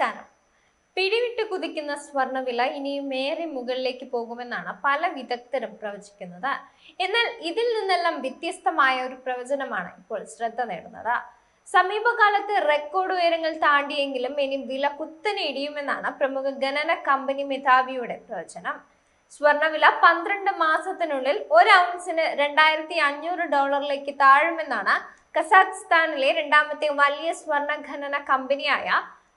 നമസ്കാരം പിടിവിട്ട് കുതിക്കുന്ന സ്വർണവില ഇനിയും ഏറെ മുകളിലേക്ക് പോകുമെന്നാണ് പല വിദഗ്ധരും പ്രവചിക്കുന്നത്. എന്നാൽ ഇതിൽ നിന്നെല്ലാം വ്യത്യസ്തമായ ഒരു പ്രവചനമാണ് ഇപ്പോൾ ശ്രദ്ധ നേടുന്നത്. സമീപകാലത്ത് റെക്കോർഡ് ഉയരങ്ങൾ താണ്ടിയെങ്കിലും ഇനി വില കുത്തനെ ഇടിയുമെന്നാണ് പ്രമുഖ ഗണന കമ്പനി മേധാവിയുടെ പ്രവചനം. സ്വർണവില പന്ത്രണ്ട് മാസത്തിനുള്ളിൽ ഒരു ഔൺസിന് രണ്ടായിരത്തി അഞ്ഞൂറ് ഡോളറിലേക്ക് താഴുമെന്നാണ് കസാഖ്സ്ഥാനിലെ രണ്ടാമത്തെ വലിയ സ്വർണ ഖനന കമ്പനിയായ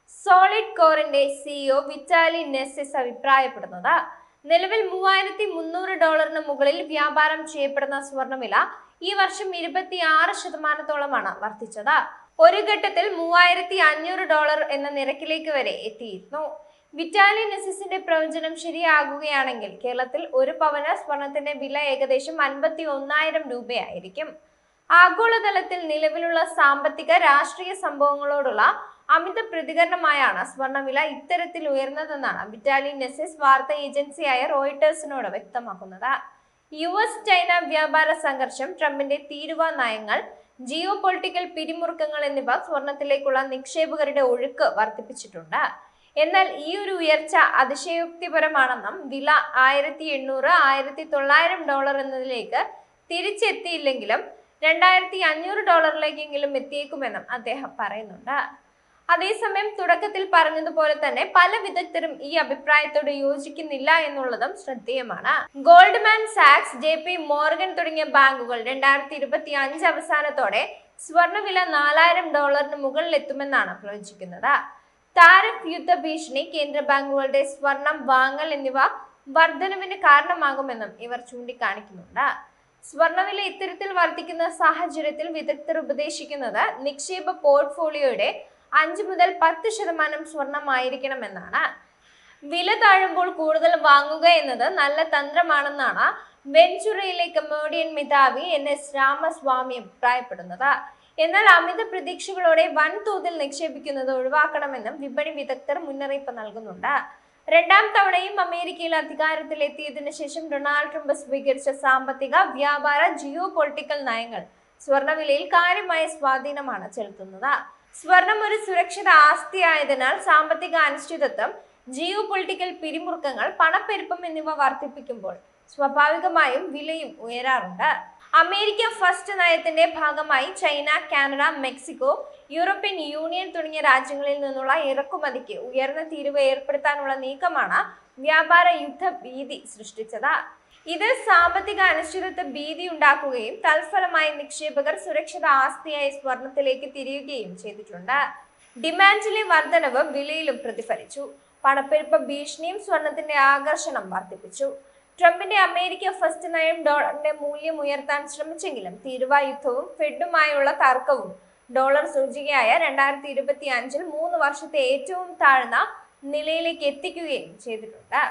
സോളിഡ് കോറിന്റെ സിഇഒ വിറ്റാലി നെസിസ് അഭിപ്രായപ്പെടുന്നത്. നിലവിൽ മൂവായിരത്തി മുന്നൂറ് ഡോളറിന് മുകളിൽ വ്യാപാരം ചെയ്യപ്പെടുന്ന സ്വർണവില ഈ വർഷം ഇരുപത്തി ആറ് ശതമാനത്തോളമാണ് വർദ്ധിച്ചത്. ഒരു ഘട്ടത്തിൽ മൂവായിരത്തി അഞ്ഞൂറ് ഡോളർ എന്ന നിരക്കിലേക്ക് വരെ എത്തിയിരുന്നു. വിറ്റാലി നെസിസിന്റെ പ്രവചനം ശരിയാകുകയാണെങ്കിൽ കേരളത്തിൽ ഒരു പവന സ്വർണത്തിന്റെ വില ഏകദേശം അൻപത്തി ഒന്നായിരം രൂപയായിരിക്കും. ആഗോളതലത്തിൽ നിലവിലുള്ള സാമ്പത്തിക രാഷ്ട്രീയ സംഭവങ്ങളോടുള്ള അമിത പ്രതികരണമായാണ് സ്വർണവില ഇത്തരത്തിൽ ഉയർന്നതെന്നാണ് വിറ്റാലി നെസിസ് വാർത്താ ഏജൻസിയായ റോയിട്ടേഴ്സിനോട് വ്യക്തമാക്കുന്നത്. യു എസ് ചൈന വ്യാപാര സംഘർഷം ട്രംപിന്റെ തീരുവ നയങ്ങൾ ജിയോ പൊളിറ്റിക്കൽ പിരിമുറുക്കങ്ങൾ എന്നിവ സ്വർണത്തിലേക്കുള്ള നിക്ഷേപകരുടെ ഒഴുക്ക് വർദ്ധിപ്പിച്ചിട്ടുണ്ട്. എന്നാൽ ഈ ഒരു ഉയർച്ച അതിശയോക്തിപരമാണെന്നും വില ആയിരത്തി എണ്ണൂറ് ആയിരത്തി തൊള്ളായിരം ഡോളർ എന്നതിലേക്ക് തിരിച്ചെത്തിയില്ലെങ്കിലും രണ്ടായിരത്തി അഞ്ഞൂറ് ഡോളറിലേക്കെങ്കിലും എത്തിയേക്കുമെന്നും അദ്ദേഹം പറയുന്നുണ്ട്. അതേസമയം തുടക്കത്തിൽ പറഞ്ഞതുപോലെ തന്നെ പല വിദഗ്ധരും ഈ അഭിപ്രായത്തോട് യോജിക്കുന്നില്ല എന്നുള്ളതും ശ്രദ്ധേയമാണ്. ഗോൾഡ്മാൻ സാക്സ് ജെ പി മോർഗൻ തുടങ്ങിയ ബാങ്കുകൾ രണ്ടായിരത്തി ഇരുപത്തി അഞ്ച് അവസാനത്തോടെ സ്വർണവില നാലായിരം ഡോളറിന് മുകളിൽ എത്തുമെന്നാണ് പ്രവചിക്കുന്നത്. താരഫ് യുദ്ധ ഭീഷണി കേന്ദ്ര ബാങ്കുകളുടെ സ്വർണം വാങ്ങൽ എന്നിവ വർധനവിന് കാരണമാകുമെന്നും ഇവർ ചൂണ്ടിക്കാണിക്കുന്നുണ്ട്. സ്വർണവില ഇത്തരത്തിൽ വർദ്ധിക്കുന്ന സാഹചര്യത്തിൽ വിദഗ്ധർ ഉപദേശിക്കുന്നത് നിക്ഷേപ പോർട്ട്ഫോളിയോയുടെ അഞ്ച് മുതൽ പത്ത് ശതമാനം സ്വർണമായിരിക്കണമെന്നാണ്. വില താഴുമ്പോൾ കൂടുതൽ വാങ്ങുക എന്നത് നല്ല തന്ത്രമാണെന്നാണ് വെഞ്ചുറയിലെ കമോഡിയൻ മിതാവി എൻ എസ് രാമസ്വാമി അഭിപ്രായപ്പെടുന്നത്. എന്നാൽ അമിത പ്രതീക്ഷകളോടെ വൻതോതിൽ നിക്ഷേപിക്കുന്നത് ഒഴിവാക്കണമെന്നും വിപണി വിദഗ്ധർ മുന്നറിയിപ്പ് നൽകുന്നുണ്ട്. രണ്ടാം തവണയും അമേരിക്കയിൽ അധികാരത്തിൽ എത്തിയതിനു ശേഷം ഡൊണാൾഡ് ട്രംപ് സ്വീകരിച്ച സാമ്പത്തിക വ്യാപാര ജിയോ പൊളിറ്റിക്കൽ നയങ്ങൾ സ്വർണവിലയിൽ കാര്യമായ സ്വാധീനമാണ് ചെലുത്തുന്നത്. സ്വർണം ഒരു സുരക്ഷിത ആസ്തിയായതിനാൽ സാമ്പത്തിക അനിശ്ചിതത്വം ജിയോ പൊളിറ്റിക്കൽ പിരിമുറുക്കങ്ങൾ പണപ്പെരുപ്പം എന്നിവ വർദ്ധിപ്പിക്കുമ്പോൾ സ്വാഭാവികമായും വിലയും ഉയരാറുണ്ട്. അമേരിക്ക ഫസ്റ്റ് നയത്തിന്റെ ഭാഗമായി China Canada Mexico European Union തുടങ്ങിയ രാജ്യങ്ങളിൽ നിന്നുള്ള ഇറക്കുമതിക്ക് ഉയർന്ന തീരുവ ഏർപ്പെടുത്താനുള്ള നീക്കമാണ് വ്യാപാര യുദ്ധ ഭീതി സൃഷ്ടിച്ചത്. ഇത് സാമ്പത്തിക അനിശ്ചിതത്വ ഭീതി ഉണ്ടാക്കുകയും തൽഫലമായി നിക്ഷേപകർ സുരക്ഷിത ആസ്തിയായി സ്വർണത്തിലേക്ക് തിരിയുകയും ചെയ്തിട്ടുണ്ട്. ഡിമാൻഡിലെ വർധനവ് വിലയിലും പ്രതിഫലിച്ചു. പണപ്പെരുപ്പ ഭീഷണിയും സ്വർണത്തിന്റെ ആകർഷണം വർദ്ധിപ്പിച്ചു. ട്രംപിന്റെ അമേരിക്ക ഫസ്റ്റ് നയം ഡോളറിന്റെ മൂല്യം ഉയർത്താൻ ശ്രമിച്ചെങ്കിലും തീരുവായുദ്ധവും ഫെഡുമായുള്ള തർക്കവും ഡോളർ സൂചികയായ രണ്ടായിരത്തി ഇരുപത്തി അഞ്ചിൽ മൂന്ന് വർഷത്തെ ഏറ്റവും താഴ്ന്ന നിലയിലേക്ക് എത്തിക്കുകയും ചെയ്തിട്ടുണ്ട്.